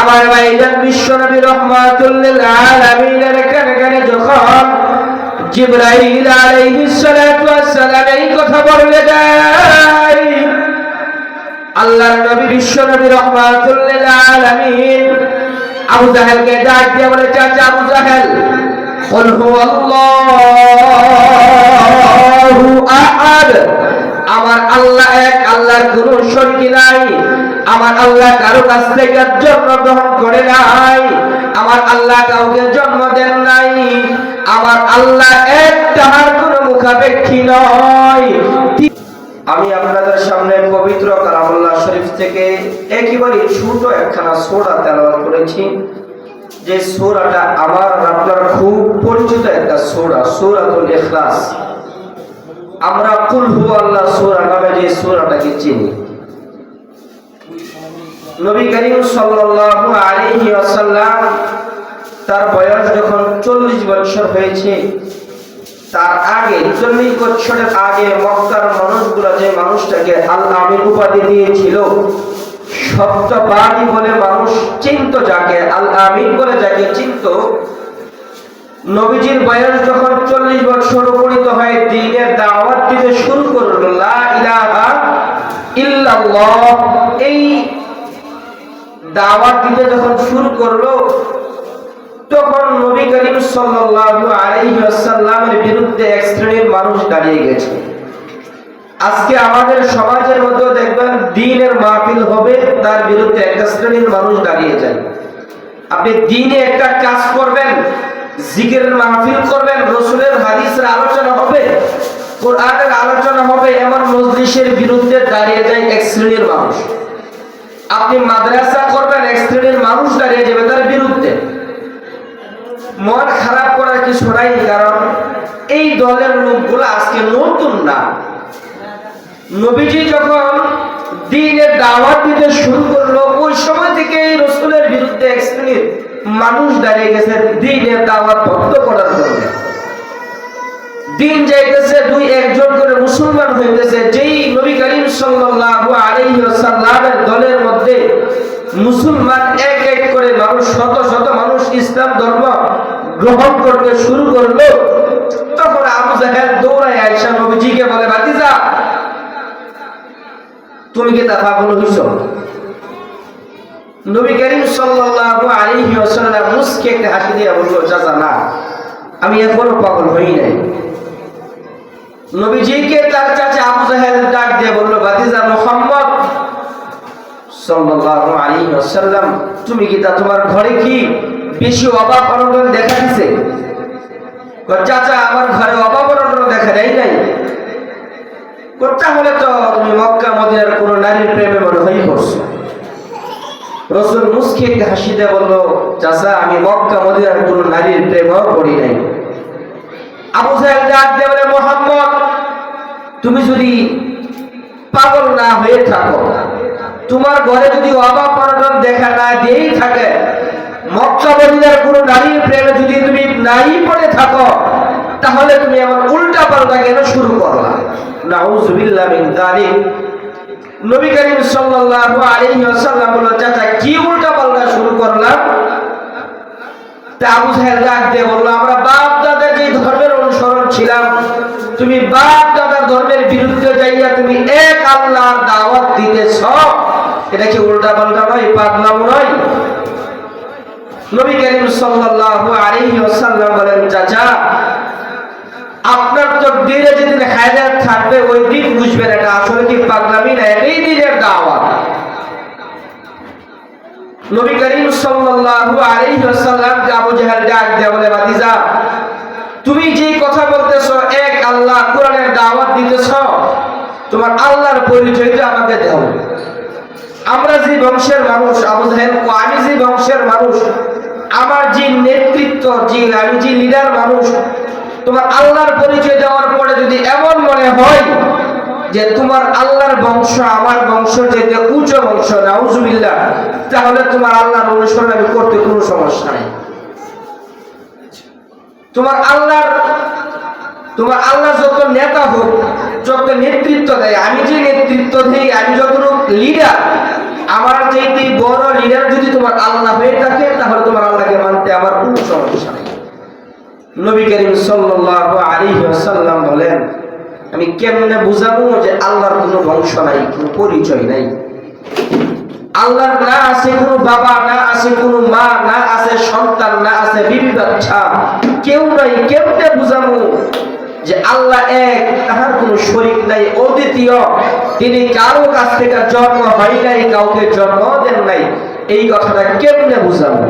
আমার ভাইজান বিশ্ব নবী রহমাতুল্লিল আলামিনের কানে কানে যখন জিব্রাইল আলাইহিস সালাতু ওয়াস সালাম এই কথা বলে যায় আল্লাহর নবী বিশ্ব নবী রহমাতুল্লিল আলামিন আবু জাহেলকে ডাক দিয়ে বলে চাচা আবু জাহেল قل هو الله আহাদ আমার আল্লাহ এক আল্লাহর কোন শরীক নাই আমার আল্লাহ কারও কাছ থেকে জন্ম গ্রহণ করে নাই। আমার আল্লাহ কাউকে জন্ম দেন নাই। আমার আল্লাহ এক তাহার কোনো মুখাপেক্ষী নয়। আমি আপনাদের সামনে পবিত্র কালামুল্লাহ শরীফ থেকে একেবারে ছোট একখানা সোরা তেলাওয়াত করেছি। যে সোরাটা আমার আপনার খুব পরিচিত একটা সোরা, সোরাতুল ইখলাস। আমরা কুল হু আল্লাহ সোরা নামে যে সোরাটাকে চিনি। নবী করিম সাল্লাল্লাহু আলাইহি ওয়াসাল্লাম তার বয়স যখন চল্লিশ বছর হয়েছে, তার আগে, চল্লিশ বছরের আগে মক্কার মানুষগুলো যে মানুষটাকে আল আমিন উপাধি দিয়েছিল, সত্যবাদী বলে মানুষ চিন্ত যাকে, আল আমিন বলে যাকে চিন্ত, নবীজির বয়স যখন চল্লিশ বছর উপনীত হয় দিনের দাওয়াত দিতে শুরু করল, লা ইলাহা ইল্লাল্লাহ, এই দাওয়াত দিতে যখন শুরু করল, তখন নবী করিম সাল্লাল্লাহু আলাইহি ওয়াসাল্লামের বিরুদ্ধে এক শ্রেণির মানুষ দাঁড়িয়ে গেছে। আজকে আমাদের সমাজের মধ্যে দেখবেন দিনের মাহফিল হবে, তার বিরুদ্ধে একটা শ্রেণির মানুষ দাঁড়িয়ে যায়। আপনি দিনে একটা কাজ করবেন, জিকিরের মাহফিল করবেন, রসুলের হাদিসের আলোচনা হবে, কোরআনের আলোচনা হবে, এমন মজলিসের বিরুদ্ধে দাঁড়িয়ে যায় এক শ্রেণির মানুষ। আপনি মাদ্রাসা করবেন, এক শ্রেণির মানুষ দাঁড়িয়ে যাবে তার বিরুদ্ধে। মন খারাপ করার কিছু নাই, কারণ এই দলের লোকগুলো আজকে নতুন না। নবীজি যখন দিনের দাওয়াত দিতে শুরু করল, ওই সময় থেকে এই রসুলের বিরুদ্ধে এক শ্রেণির মানুষ দাঁড়িয়ে গেছে দিনের দাওয়াত বন্ধ করার জন্য। দিন যাইতেছে, দুই একজন করে মুসলমান হইতেছে। যেই নবী করিম সাল্লাল্লাহু আলাইহি ওয়াসাল্লামের দলের মধ্যে মুসলমান এক এক করে মানুষ, শত শত মানুষ ইসলাম ধর্ম গ্রহণ করতে শুরু করল, তখন আবু জাহেল দৌড়ায় আয়েশা নবীজিকে বলে, ভাতিজা, তুমি কি তা পাগল হইছ? নবী করিম সাল্লাল্লাহু আলাইহি ওয়াসাল্লাম মুস্কে একটা হাসি দিয়ে বলল, চাচা, না, আমি এখনও পাগল হই নাই। নবীজিকে তার চাচা আবু জাহেল ডাক দিয়ে বলল, ভাতিজা মুহাম্মদ সাল্লাল্লাহু আলাইহি ওয়াসাল্লাম, তুমি কি তা তোমার ঘরে কি বেশি অভাব অনটন দেখা দিছে? চাচা, আমার ঘরে অভাব অনটন দেখা দেয় নাই। তাহলে তো তুমি মক্কা, মদিনার কোন নারীর প্রেমে মনে হয়ে পড়ছো। রসুল মুসকে হাসি দিয়ে বলল, চাচা, আমি মক্কা, মদিনার কোন নারীর প্রেমও পড়ি নাই। আবু সাহেব ডাক দিয়ে বলে, মোহাম্মদ, তুমি যদি পাগল না হয়ে থাকো, তোমার ঘরে যদি অভাব অনটন দেখা না দিয়েই থাকে, মক্কা মদিনার কোন নারীর প্রেমে যদি তুমি নাই পড়ে থাকো, তাহলে তুমি এমন উল্টা পাল্টা কেন শুরু মিন নবী করিম সাল্লাল্লাহু আলাইহি ওয়াসাল্লাম বলল, চাচা, কি উল্টা পাল্টা শুরু করলাম? তা আবু সাহেব দিয়ে বলল, আমরা বাপ দাদার যে ধর্মের ছিলাম। তুমি বাপ দাদার ধর্মের বিরুদ্ধে যাইয়া তুমি এক আল্লাহর দাওয়াত দিতেছ। এটা কি উল্টা পাল্টা নয় পাগলাম নয়? নবী করিম সাল্লাল্লাহু আলাইহি ওয়াসাল্লাম বলেন, চাচা, আপনার তো দিনে যেদিন হায়দার থাকবে, ওই দিন বুঝবেন এটা আসলে কি পাগলামি না এটাই দাওয়াত। নবী করিম সাল্লাল্লাহু আলাইহি ওয়াসাল্লাম আবু জাহেল ডাক দিয়ে বলে, ভাতিজা তুমি যে কথা বলতেছো, এক আল্লাহ কোরআনের দাওয়াত দিতেছ, তোমার আল্লাহর পরিচয়টা আমাকে দাও। আমরা যে বংশের মানুষ, আবু জাহেল, ও আমি যে বংশের মানুষ, আমার যে নেতৃত্ব, যে আমি যে লিডার মানুষ, তোমার আল্লাহর পরিচয় দেওয়ার পরে যদি এমন মনে হয় যে তোমার আল্লাহর বংশ আমার বংশ যেতে উচ্চ বংশ, নাউজুবিল্লাহ, তাহলে তোমার আল্লাহর অনুসরণ আমি করতে কোনো সমস্যা নেই। তোমার আল্লাহর, তোমার আল্লাহ যত নেতা হোক, যত নেতৃত্ব দেয়, আমি যে নেতৃত্ব দিই, আমি যত লিডার আমার চাইতে বড় লিডার যদি তোমার আল্লাহ হয়ে থাকে, তাহলে তোমার আল্লাহকে মানতে আমার কোনো সমস্যা নেই। নবী করিম সাল্লাল্লাহু আলাইহি ওয়াসাল্লাম বলেন, আমি কেমনে বুঝাবো যে আল্লাহর কোনো বংশ নাই, কোনো পরিচয় নাই? আল্লাহর না আছে কোনো বাবা, না আছে কোনো মা, না আছে সন্তান, না আছে বিবি বাচ্চা। কেউ নাই কেমনে বুঝাবো যে আল্লাহ এক, তাহার কোনো শরীক নাই, অদ্বিতীয়। তিনি কারও কাছ থেকে জন্ম হয় নাই, কাউকে জন্ম দেন নাই। এই কথাটা কেমনে বুঝাবো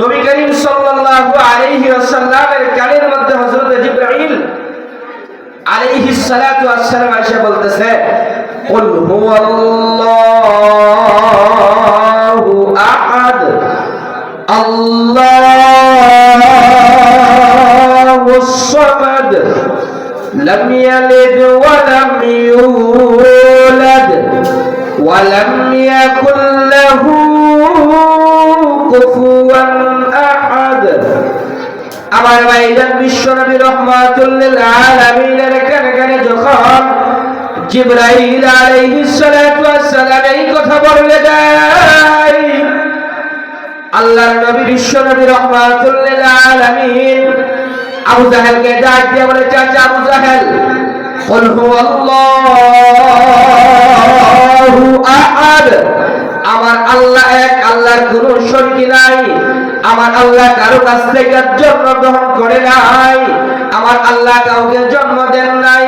নবী করিম সাল্লাল্লাহু আলাইহি ওয়াসাল্লামের কানের মধ্যে হযরত জিবরাইল আলাইহি সালাতু ওয়াসসালাম এসে বলতেছে قل هو الله أحد الله الصمد لم يلد ولم يولد ولم يكن له كفوا أحد আমার ভাইজান বিশ্বনবী রহমাতুল্লিল আলামিনের কানে কানে যখন জিবরাইল আলাইহিস সালাতু ওয়াস সালাম এই কথা বলে দেয় আল্লাহর নবী বিশ্বনবী রহমাতুল্লিল আলামিন আবু জাহেলকে ডাক দিয়ে বলে চাচা আবু জাহেল قل هو الله أحد আমার আল্লাহ এক আল্লাহর কোনো শরীক নাই আমার আল্লাহ কারো কাছ থেকে জন্ম গ্রহণ করে নাই আমার আল্লাহ কাউকে জন্ম দেন নাই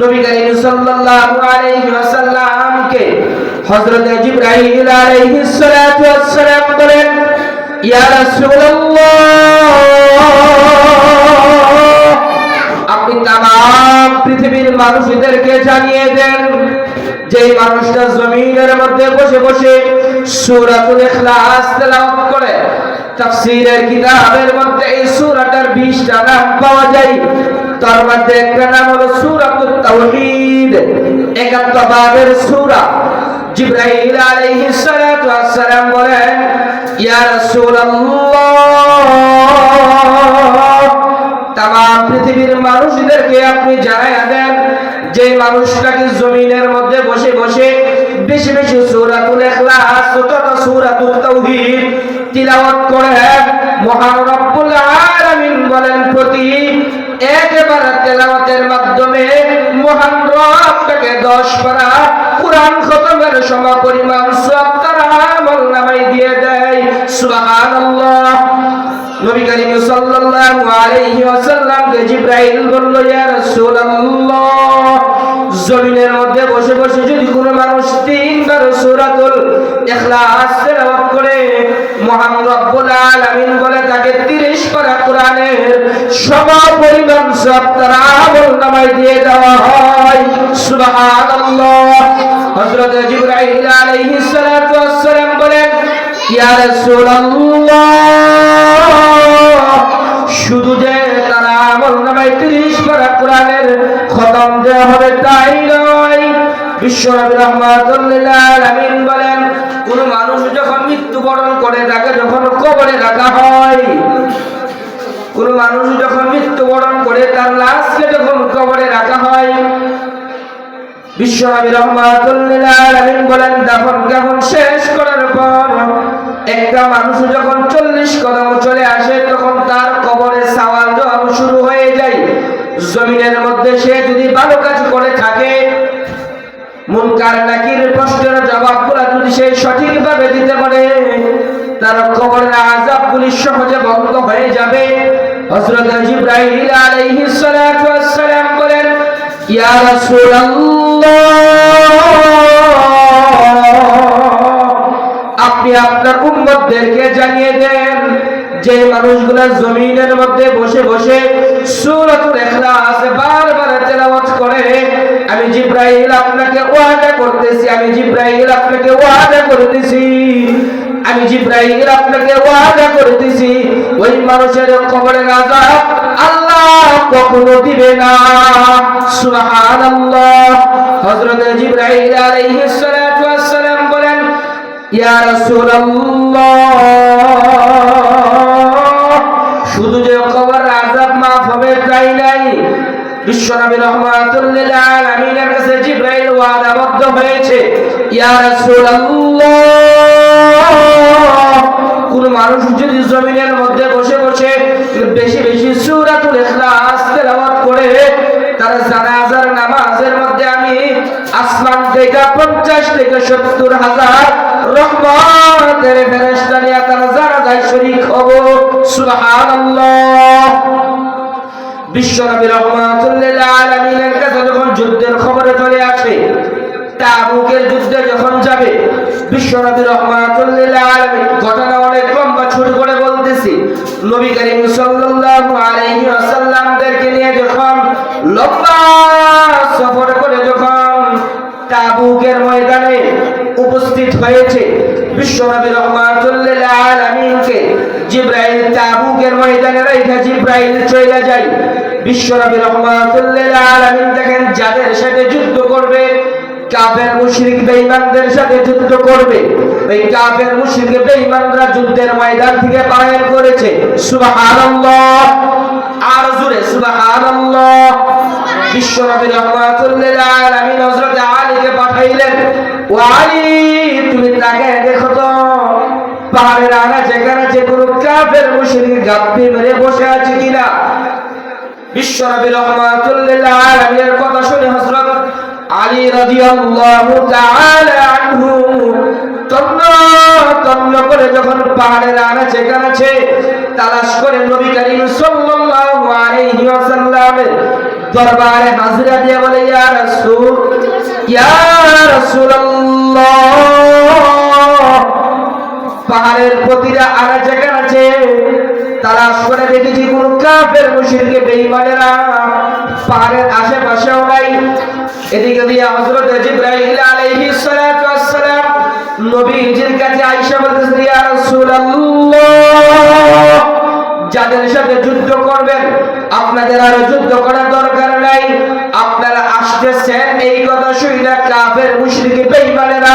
নবী করিম সাল্লাল্লাহু আলাইহি হযরত সালাতু ওয়াস সালাম বলেন, ইয়া রাসূলুল্লাহ, আপনি পৃথিবীর মানুষদেরকে জানিয়ে দেন যে মানুষটা জমিনের মধ্যে বসে বসে সূরাতুল ইখলাস তেলাওয়াত করে, তাফসীরের কিতাবের মধ্যে এই সূরাটার 20টা নাম পাওয়া যায়। তার মধ্যে একটা নাম হলো সূরাতুত তাওহীদ। 71 বাবের সূরা। আলাইহিস সালাতু বলেন, ইয়া রাসূলুল্লাহ পৃথিবীর মানুষদেরকে আপনি জানাই দেন যে মানুষটাকে জমিনের মধ্যে বসে বসে বেশি বেশি সূরাতুল ইখলাস তথা সূরাতুত তাওহীদ তিলাওয়াত করে মহান রব্বুল আলামিন বলেন, প্রতি একবার তেলাওয়াতের মাধ্যমে মহান রব তাকে 10 পারা কোরআন খতমের সম সব তার আমল নামাই দিয়ে দেয়। সুবহানাল্লাহ। নবী করিম সাল্লাল্লাহু আলাইহি ওয়াসাল্লামকে জিবরাইল বলল রাসূলুল্লাহ, জমিনের মধ্যে বসে বসে যদি কোনো মানুষ তিনবার সূরাতুল করে মহান রব্বুল আলামিন বলে তাকে 30 পারা কোরআনের সম সব তার আমল দিয়ে দেওয়া সুবহানাল্লাহ। হযরত জিবরাইল আলাইহিস সালাতু ওয়াস সালাম বলেন রাসূলুল্লাহ, শুধু যে তারা আমল নামায় 30 পারা কোরআনের খতম দেওয়া হবে তাই নয়। বিশ্বনবী রহমাতুল্লিল বলেন, কোন মানুষ যখন মৃত্যুবরণ করে তাকে কবরে রাখা হয়। কোন মানুষ যখন মৃত্যুবরণ করে, তার লাশকে যখন কবরে রাখা হয় জবাব জমিনের মধ্যে সে যদি ভালো কাজ করে থাকে, মুনকার নাকির প্রশ্নের জবাবগুলো যদি সে সঠিকভাবে দিতে পারে আপনি আপনার উম্মতদেরকে জানিয়ে দেন, যে মানুষগুলা জমিনের মধ্যে বসে বসে সূরাতুল ইখলাস বারবার করে, আমি জিব্রাইল আপনাকে ওয়াদা করতেছি, আমি জিব্রাইল আপনাকে ওয়াদা করতেছি। আমি জিব্রাইল আপনাকে ওয়াদা করতেছি, ওই মানুষের কবরের আযাব আল্লাহ কখনো দিবে না। সুবহানাল্লাহ। হযরত জিবরাইল আলাইহিস সালাতু ওয়াস বলেন, ইয়া রাসূলুল্লাহ, শুধু যে কবর আযাব মাফ হবে তাই নাই। বিশ্বনবী রহমাতুল্লিল আলামিনের কাছে জিবরাইল ওয়াদাবদ্ধ হয়েছে। ইয়া রাসূলুল্লাহ। কোন মানুষ যদি জমিনের মধ্যে বসে বসে বেশি বেশি সূরাতুল ইখলাস তেলাওয়াত করে, তার জানাজার নামাজের মধ্যে আমি আসমান থেকে 50 থেকে 70 হাজার রহমতের ফেরেশতা নিয়ে তার জানাজায় শরীক হব। সুবহানাল্লাহ। রহমাতুল্লিল আলামিনের কাছে যখন যুদ্ধের খবরে চলে আসে, তাবুকের যুদ্ধে যখন যাবে বিশ্বনবী রহমাতুল্লিল আলামিন ঘটনা ছোট করে বলতেছি, নবী করিম সাল্লাল্লাহু আলাইহি ওয়াসাল্লামদেরকে নিয়ে যখন লম্বা সফর করে যখন তাবুকের ময়দানে উপস্থিত হয়েছে, বিশ্বনবী রহমাতুল্লিল আলামিনকে জিব্রাইল তাবুকের ময়দানে রাইখা জিব্রাইল চলে যায় বিশ্বনবী রহমাতুল্লিল আলামিন দেখেন যাদের সাথে যুদ্ধ করবে কাফের, মুশরিক, বেঈমানদের সাথে যুদ্ধ করবে। ওই কাফের, মুশরিক, বেঈমানরা যুদ্ধের ময়দান থেকে পালায়ন করেছে। সুবহানাল্লাহ। আর জোরে, সুবহানাল্লাহ। বিশ্বনবী রহমাতুল্লিল আলামিন হযরত আলীকে পাঠাইলেন। ও আলী, তুমি তাকে দেখো তো। পাহাড়ের আনাচে যে কোনো কাফের, মুশরিক গাপ্পি মেরে বসে আছে কিনা? বিশ্বনবী রহমাতুল্লিল আলামিনের কথা শুনে হযরত আলী রাদিয়াল্লাহু তাআলা আনহু তন্ন তন্ন করে যখন পাহাড়ের আনাচে কানাচে তালাশ করে নবী করিম সাল্লাল্লাহু আলাইহি ওয়াসাল্লামের দরবারে হাজিরা দিয়ে বলে, ইয়া রাসূল, ইয়া রাসূলুল্লাহ, পাহাড়ের প্রতিটা আনাচে কানাচে তালাশ করে দেখেছি কোন কাফের মুশরিকে বেঈমানেরা। পাহাড়ের আশেপাশেও নাই। এদিকে দিয়ে হযরত জিবরাইল আলাইহিস সালাতু ওয়াস নবীজির কাছে আয়েশা বলতেছেন ইয়া রাসূলুল্লাহ, যাদের সাথে যুদ্ধ করবেন, আপনাদের আর যুদ্ধ করার দরকার নাই। আপনারা আসতেছেন, এই কথা শুনে কাফের মুশরিক বেঈমানেরা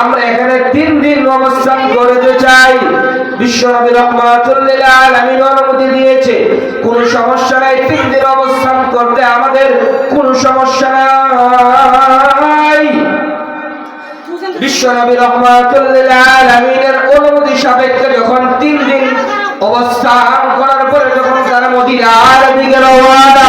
আমরা এখানে তিন দিন অবস্থান করতে চাই। বিশ্বনবী রহমাতুল্লিল আলামিন অনুমতি দিয়েছে, কোনো সমস্যা নাই, তিন দিন অবস্থান করতে আমাদের কোনো সমস্যা নাই। বিশ্বনবী রহমাতুল্লিল আলামিনের অনুমতি সাপেক্ষে যখন তিন দিন অবস্থান করার পরে যখন তারা মদিনার দিকে রওনা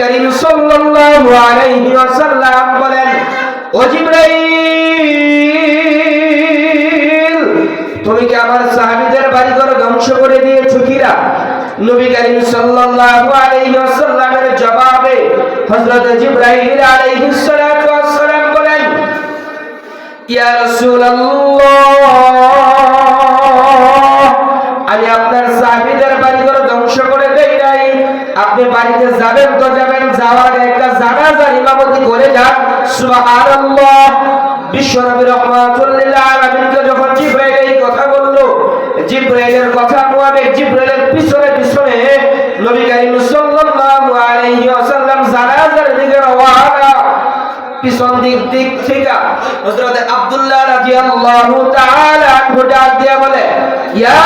করিম সাল্লাল্লাহু আলাইহি ওয়াসাল্লাম বলেন, ও জিব্রাইল, তুমি কি আমার সাহাবীদের বাড়িঘর ধ্বংস করে দিয়েছ কিরা নবী করিম সাল্লাল্লাহু আলাইহি ওয়াসাল্লামের জবাবে হযরত জিব্রাইল আলাইহিস সালাতু ওয়াস সালাম বলেন, ইয়া রাসূলুল্লাহ, আমি আপনার সাহাবীদের আপনি বাড়িতে যাবেন তো যাবেন, যাওয়ার একটা জানাজার ইমামতি করে যান। সুবহানাল্লাহ। বিশ্বনবী যখন জিব্রাইল এই কথা বলল, জিব্রাইলের কথা জিব্রাইলের পিছনে পিছনে নবী করিম সাল্লাল্লাহু আলাইহি ওয়াসাল্লাম জানাজার দিকে রওনা আব্দুল্লাহ দিয়ে বলে, ইয়া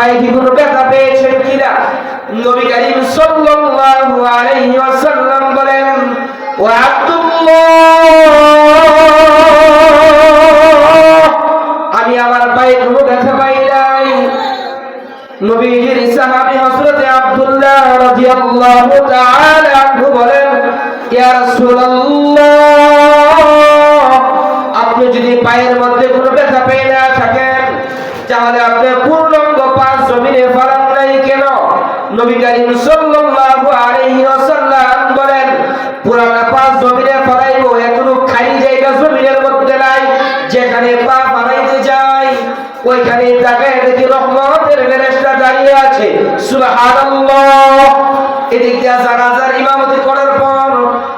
পায়ে কি কোনো ব্যথা পেয়েছেন কিনা? নবী করিম সাল্লাল্লাহু আলাইহি ওয়াসাল্লাম বলেন ও আব্দুল্লাহ, আমি আমার পায়ে কোনো ব্যথা পাই নাই। নবীজির সাহাবী হযরতে আব্দুল্লাহ রাদিয়াল্লাহু তাআলা আনহু বলেন, ইয়া রাসূলুল্লাহ আপনি পূর্ণাঙ্গ পাঁচ জমিনে ফলান নাই কেন? নবী করিম সাল্লাল্লাহু আলাইহি ওয়াসাল্লাম বলেন, পুরানা পাঁচ জমিনে ফলাইবো এতটুকু খালি জায়গা জমিনের মধ্যে নাই, যেখানে পা ফালাইতে যায় ওইখানে তাকায় দেখি রহমতের ফেরেশতা দাঁড়িয়ে আছে। সুবহানাল্লাহ। এদিক দিয়ে জানাজার ইমামতি করার পর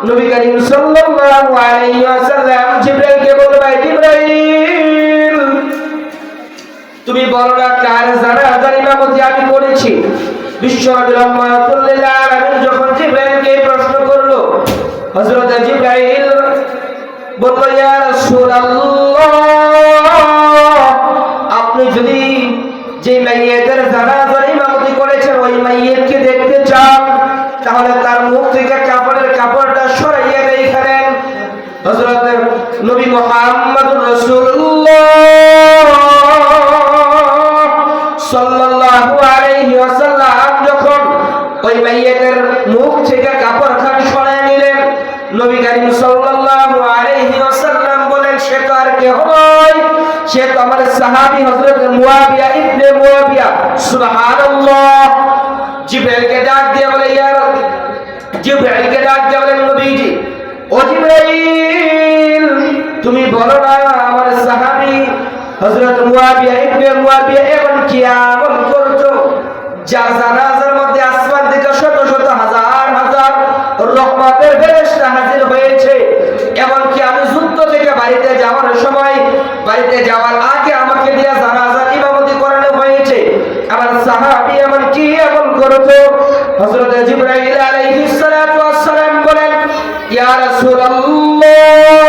নবী করিম সাল্লাল্লাহু আলাইহি ওয়াসাল্লাম জিবরাইলকে বলবে জিবরাইল! তুমি বলো না হাজার হাজার ইমামতি আমি করেছি। বিশ্বনবী রহমাতুল্লাহ আলামিন যখন জিব্রাইলকে প্রশ্ন করল, হযরত জিব্রাইল বলল, ইয়া রাসূলুল্লাহ সাহাবী হযরত মুয়াবিয়া ইবনে মুয়াবিয়া, সুবহানাল্লাহ। জিবরাইলকে ডাক দিয়ে বলে, ইয়া জিবরাইলকে ডাক দিয়ে বলেন নবীজি, ও জিবরাইল, তুমি বলো না, আমার সাহাবী হযরত মুয়াবিয়া ইবনে মুয়াবিয়া এমন কি আমল করছ যার জানাজার মধ্যে আসমান থেকে শত শত হাজার হাজার রহমতের ফেরেশতা হাজির হয়েছে। এমনকি আমি যুদ্ধ থেকে বাড়িতে যাওয়ার সময়, বাড়িতে যাওয়ার আগে সাহাবী আমার কি এমন করেছ? হযরত জিবরাইল আলাইহিস সালাতু ওয়াস সালাম বলেন ইয়া রাসূলুল্লাহ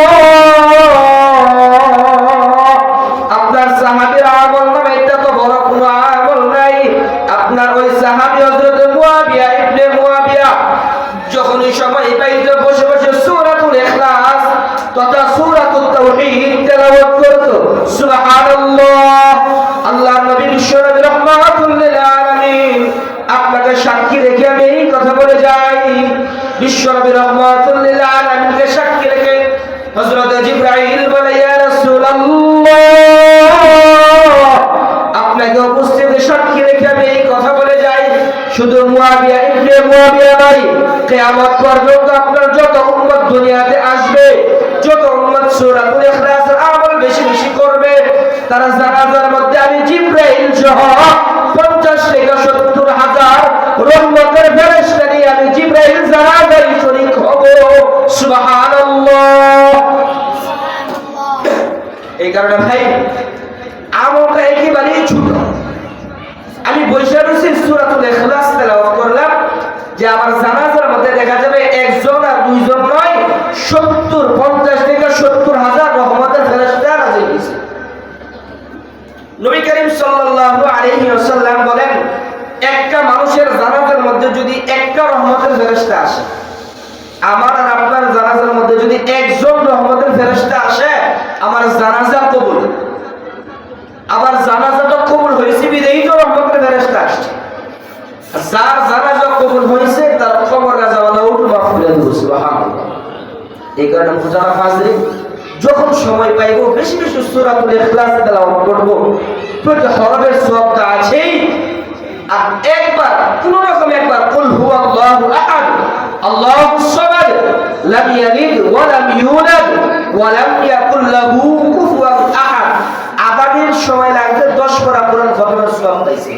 মুয়াবিয়া ইবনে মুয়াবিয়া নয় কিয়ামত পর্যন্ত আপনার যত উম্মত দুনিয়াতে আসবে, যত উম্মত সূরাতুল ইখলাসের আমল বেশি বেশি করবে, তারা জানাজার মধ্যে আমি জিবরাইল সহ 50 থেকে 70 হাজার রহমতের ফেরেশতা নিয়ে আমি জিবরাইল এই কারণে ভাই, আমলটা আমি বৈশা রয়েছি সুরাতুল ইখলাস তেলাওয়াত করলাম, যে আমার জানাজার মধ্যে দেখা যাবে একজন আর দুইজন নয়, সত্তর, পঞ্চাশ থেকে সত্তর হাজার রহমতের ফেরেশতা নাজিল হয়েছে। নবী করিম সাল্লাল্লাহু আলাইহি ওয়াসাল্লাম বলেন, একটা মানুষের জানাজার মধ্যে যদি একটা রহমতের ফেরেশতা আসে, আমার আর আপনার জানাজার মধ্যে যদি একজন রহমতের ফেরেশতা আসে, আমার জানাজা কবুল আবার জানাজাটা কবুল হয়েছে বিদেই তো রহমতের ফেরেশতা আসছে আর যার জানাজা কবুল হয়েছে তার খবর গাজাওয়ালা উঠু মাফ করে দেবো সুবহানাল্লাহ এই কারণে মুজানা ফাজরি যখন সময় পাইব, বেশি বেশি সূরাতুল ইখলাস তেলাওয়াত করব। প্রতি হরফের সওয়াবটা আছেই। আর একবার, কোন রকম একবার, কুল হুয়াল্লাহু আহাদ। আল্লাহুস সামাদ, লাম ইয়ালিদ ওয়া লাম ইউলাদ ওয়া লাম ইয়াকুল লাহু কুফুয়ান আহাদ। আদানের সময় লাগবে 10 পারা কোরআন খতমের সওয়াব পাইছে।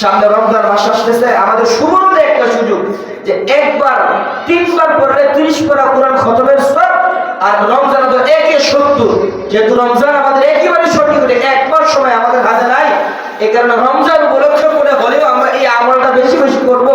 সামনে রমজান মাস আসতেছে, আমাদের সুবর্ণ একটা সুযোগ যে একবার, তিনবার পড়লে ত্রিশ পড়া কোরআন খতমের সব আর রমজান তো একে সত্তর। যেহেতু রমজান আমাদের একেবারে সঠিক হলে একবার সময় আমাদের হাতে নাই এই কারণে রমজান উপলক্ষ করে হলেও আমরা এই আমলটা বেশি বেশি করব।